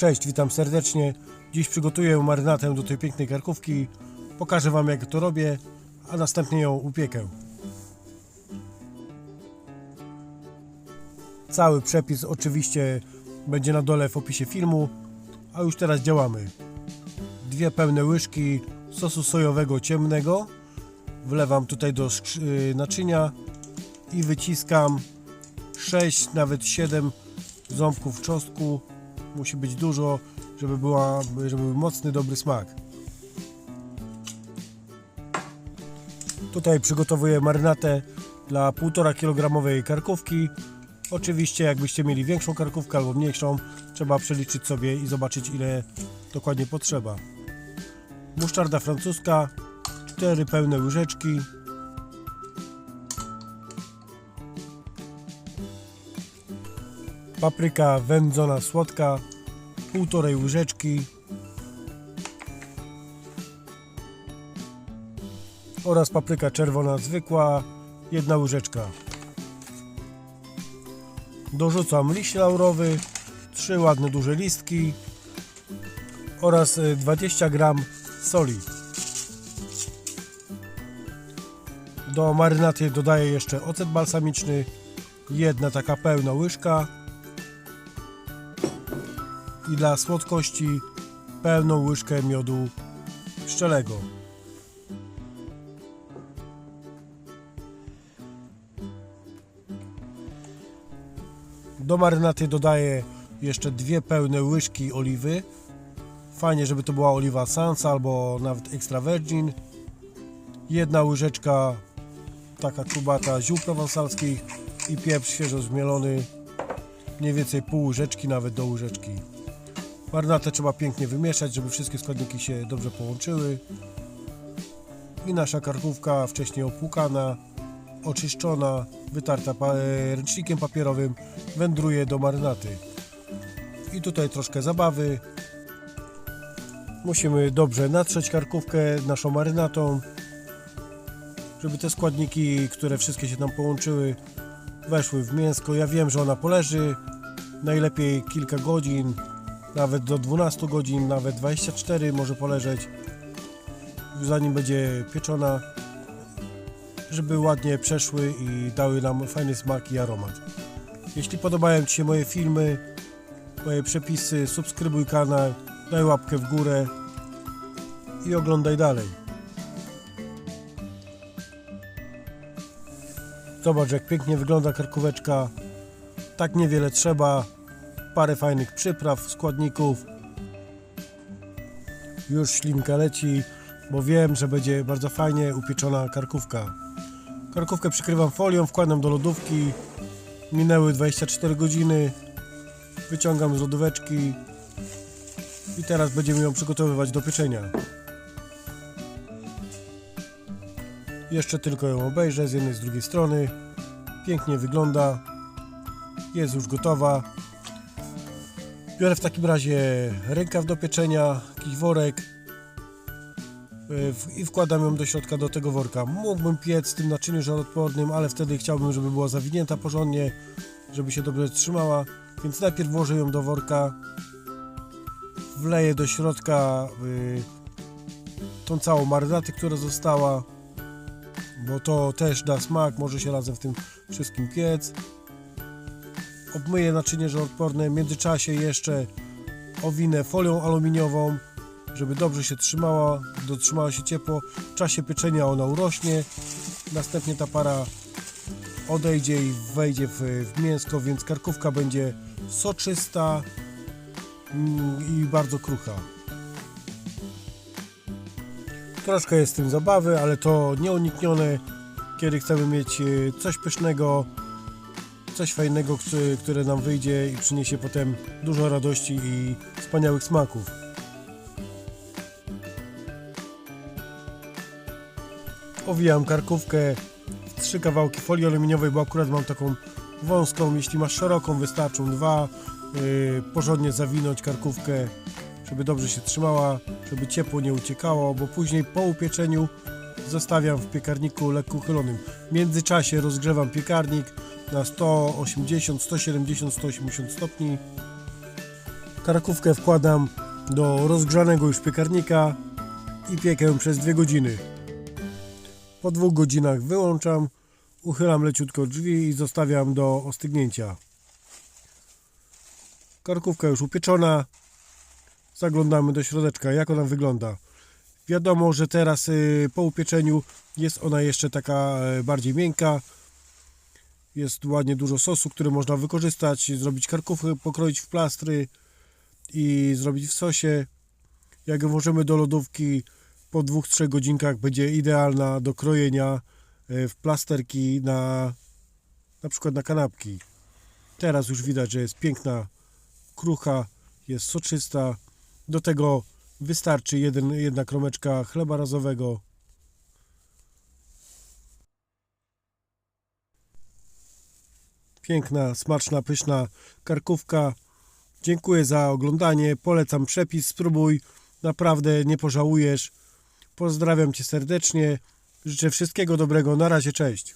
Cześć, witam serdecznie. Dziś przygotuję marynatę do tej pięknej karkówki. Pokażę Wam jak to robię, a następnie ją upiekę. Cały przepis oczywiście będzie na dole w opisie filmu, a już teraz działamy. Dwie pełne łyżki sosu sojowego ciemnego wlewam tutaj do y, naczynia i wyciskam 6, nawet 7 ząbków czosnku. Musi być dużo, żeby, była, żeby był mocny, dobry smak. Tutaj przygotowuję marynatę dla 1,5 kg karkówki. Oczywiście jakbyście mieli większą karkówkę albo mniejszą, trzeba przeliczyć sobie i zobaczyć ile dokładnie potrzeba. Musztarda francuska, 4 pełne łyżeczki. Papryka wędzona słodka, półtorej łyżeczki. Oraz papryka czerwona zwykła, jedna łyżeczka. Dorzucam liść laurowy, trzy ładne duże listki oraz y, 20 gram soli. Do marynaty dodaję jeszcze ocet balsamiczny, jedna taka pełna łyżka i dla słodkości pełną łyżkę miodu pszczelego. Do marynaty dodaję jeszcze dwie pełne łyżki oliwy. Fajnie, żeby to była oliwa Sansa albo nawet extra virgin. Jedna łyżeczka taka czubata ziół prowansalskich i pieprz świeżo zmielony. Mniej więcej pół łyżeczki, nawet do łyżeczki. Marynatę trzeba pięknie wymieszać, żeby wszystkie składniki się dobrze połączyły. I nasza karkówka wcześniej opłukana, oczyszczona, wytarta pa- e, ręcznikiem papierowym wędruje do marynaty. I tutaj troszkę zabawy. Musimy dobrze natrzeć karkówkę naszą marynatą, żeby te składniki, które wszystkie się tam połączyły, weszły w mięsko. Ja wiem, że ona poleży najlepiej kilka godzin, nawet do 12 godzin, nawet 24 może poleżeć, zanim będzie pieczona, żeby ładnie przeszły i dały nam fajny smak i aromat. Jeśli podobają Ci się moje filmy, moje przepisy, subskrybuj kanał, daj łapkę w górę i oglądaj dalej. Zobacz jak pięknie wygląda karkóweczka. Tak niewiele trzeba. Parę fajnych przypraw, składników. Już ślinka leci, bo wiem, że będzie bardzo fajnie upieczona karkówka. Karkówkę przykrywam folią, wkładam do lodówki. Minęły 24 godziny. Wyciągam z lodóweczki. I teraz będziemy ją przygotowywać do pieczenia. Jeszcze tylko ją obejrzę z jednej z drugiej strony. Pięknie wygląda. Jest już gotowa. Biorę w takim razie rękaw do pieczenia, jakiś worek w- i wkładam ją do środka do tego worka. Mógłbym piec z tym naczyniu żaroodpornym, ale wtedy chciałbym, żeby była zawinięta porządnie, żeby się dobrze trzymała. Więc najpierw włożę ją do worka, wleję do środka yy, tą całą marynatę, która została bo to też da smak, może się razem w tym wszystkim piec. Obmyję naczynie żaroodporne, w międzyczasie jeszcze owinę folią aluminiową, żeby dobrze się trzymała, dotrzymała się ciepło. W czasie pieczenia ona urośnie, następnie ta para odejdzie i wejdzie w, w mięsko, więc karkówka będzie soczysta mm, i bardzo krucha. Troszkę jest w tym zabawy, ale to nieuniknione, kiedy chcemy mieć e, coś pysznego, coś fajnego, które- nam wyjdzie i przyniesie potem dużo radości i wspaniałych smaków. Owijam karkówkę w trzy kawałki folii aluminiowej, bo akurat mam taką wąską. Jeśli masz szeroką, wystarczą dwa. Yy, porządnie zawinąć karkówkę, żeby dobrze się trzymała, żeby ciepło nie uciekało, bo później po upieczeniu zostawiam w piekarniku lekko uchylonym. W międzyczasie rozgrzewam piekarnik na 180, 170, 180 stopni Karkówkę wkładam do rozgrzanego już piekarnika i piekę przez dwie godziny. Po dwóch godzinach wyłączam, uchylam leciutko drzwi i zostawiam do ostygnięcia. Karkówka już upieczona. Zaglądamy do środeczka, jak ona wygląda. Wiadomo, że teraz y, po upieczeniu jest ona jeszcze taka e, bardziej miękka. Jest ładnie dużo sosu, który można wykorzystać, zrobić karkówkę, pokroić w plastry i zrobić w sosie. Jak włożymy do lodówki po 2-3 godzinkach będzie idealna do krojenia e, w plasterki na na przykład na kanapki. Teraz już widać, że jest piękna krucha, jest soczysta. Do tego wystarczy jeden, jedna kromeczka chleba razowego. Piękna, smaczna, pyszna karkówka. Dziękuję za oglądanie. Polecam przepis, spróbuj. Naprawdę nie pożałujesz. Pozdrawiam Cię serdecznie. Życzę wszystkiego dobrego. Na razie, cześć.